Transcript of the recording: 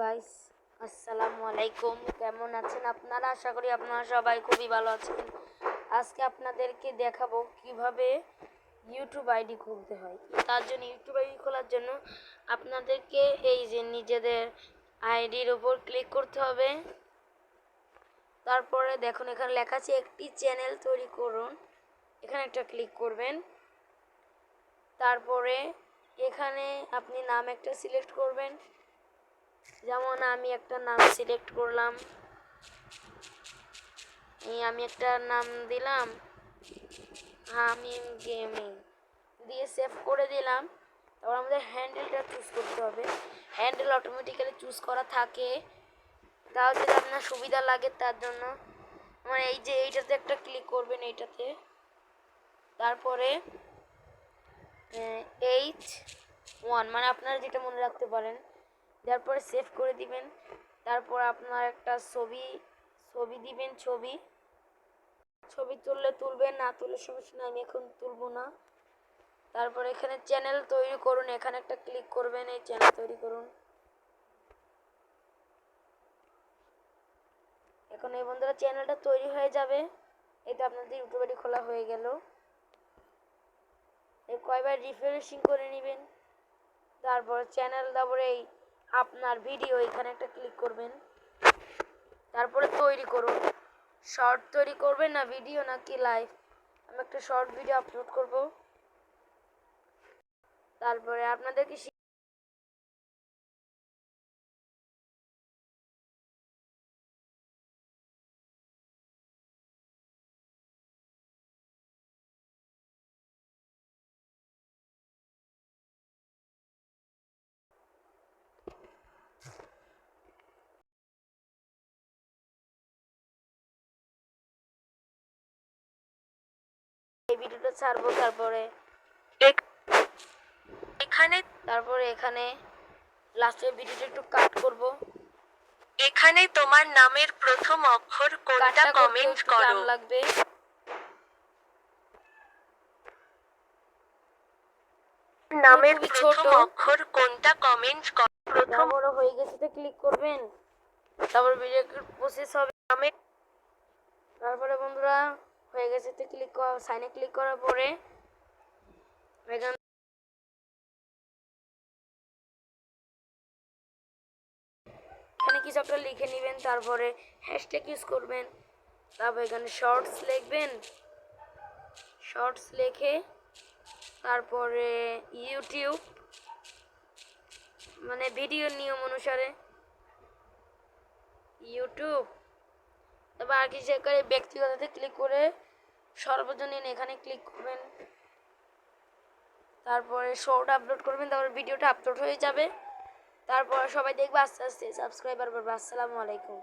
Guys, আসসালামু আলাইকুম। কেমন আছেন আপনারা? আশা করি আপনারা সবাই খুবই ভালো আছেন। আজকে আপনাদেরকে দেখাবো কীভাবে ইউটিউব আইডি খুলতে হয়। তার জন্য ইউটিউব আইডি খোলার জন্য আপনাদেরকে এই যে নিজেদের আইডির উপর ক্লিক করতে হবে। তারপরে দেখুন, এখানে লেখা আছে একটি চ্যানেল তৈরি করুন। এখানে একটা ক্লিক করবেন। তারপরে এখানে আপনি নাম একটা সিলেক্ট করবেন। যেমন আমি একটা নাম সিলেক্ট করলাম। আমি একটা নাম দিলাম, হামিম গেমিং দিয়ে সেভ করে দিলাম। তারপর আমাদের হ্যান্ডেলটা চুজ করতে হবে। হ্যান্ডেল অটোমেটিক্যালি চুজ করা থাকে। তাও যদি আপনার সুবিধা লাগে তার জন্য। মানে এই যে এইটাতে একটা ক্লিক করবেন এইটাতে। তারপরে এইচ ওয়ান মানে আপনারা যেটা মনে রাখতে পারেন। তারপরে সেভ করে দিবেন। তারপর আপনার একটা ছবি ছবি দিবেন, ছবি। ছবি তুললে তুলবেন, না তুললে সমস্যা না আমি এখন তুলবো না। তারপর এখানে চ্যানেল তৈরি করুন, এখানে একটা ক্লিক করবেন, এই চ্যানেল তৈরি করুন। এখন এই বন্ধুরা চ্যানেলটা তৈরি হয়ে যাবে। তো আপনাদের ইউটিউব খোলা হয়ে গেল। এই কয়বার রিফ্রেশিং করে নেবেন। তারপর চ্যানেল তারপরে এই আপনার ভিডিও এখানে একটা ক্লিক করবেন। তারপরে তৈরি করুন। শর্ট তৈরি করবেন না ভিডিও নাকি লাইভ আমি একটা শর্ট ভিডিও আপলোড করব। তারপরে আপনাদেরকে ভিডিওটা ছাড়বো তারপরে এখানে তারপরে এখানে লাস্টের ভিডিওটা একটু কাট করব। এখানে তোমার নামের প্রথম অক্ষর কোনটা কমেন্ট করো। লাগবে। নামের প্রথম। অক্ষর কোনটা কমেন্ট করো প্রথম বড় হয়ে গেছে তো ক্লিক করবেন। তারপর ভিডিও প্রসেস হবে। নামে তারপরে বন্ধুরা হয়ে গেছে ক্লিক সাইনে ক্লিক করার পরে এখান এখানে কিছু একটা লিখে নেবেন, তারপরে হ্যাশট্যাগ ইউজ করবেন, তারপর এখানে শর্টস লিখবেন শর্টস লিখে তারপরে ইউটিউব মানে ভিডিও নিয়ম অনুসারে ইউটিউব তারপর আর কিছু করে ব্যক্তিগততে ক্লিক করে সর্বজনীন এখানে ক্লিক করবেন। তারপরে শোটা আপলোড করবেন, তারপর ভিডিওটা আপলোড হয়ে যাবে। তারপর সবাই দেখবে আস্তে আস্তে সাবস্ক্রাইবার বাড়বে। আসসালামু আলাইকুম।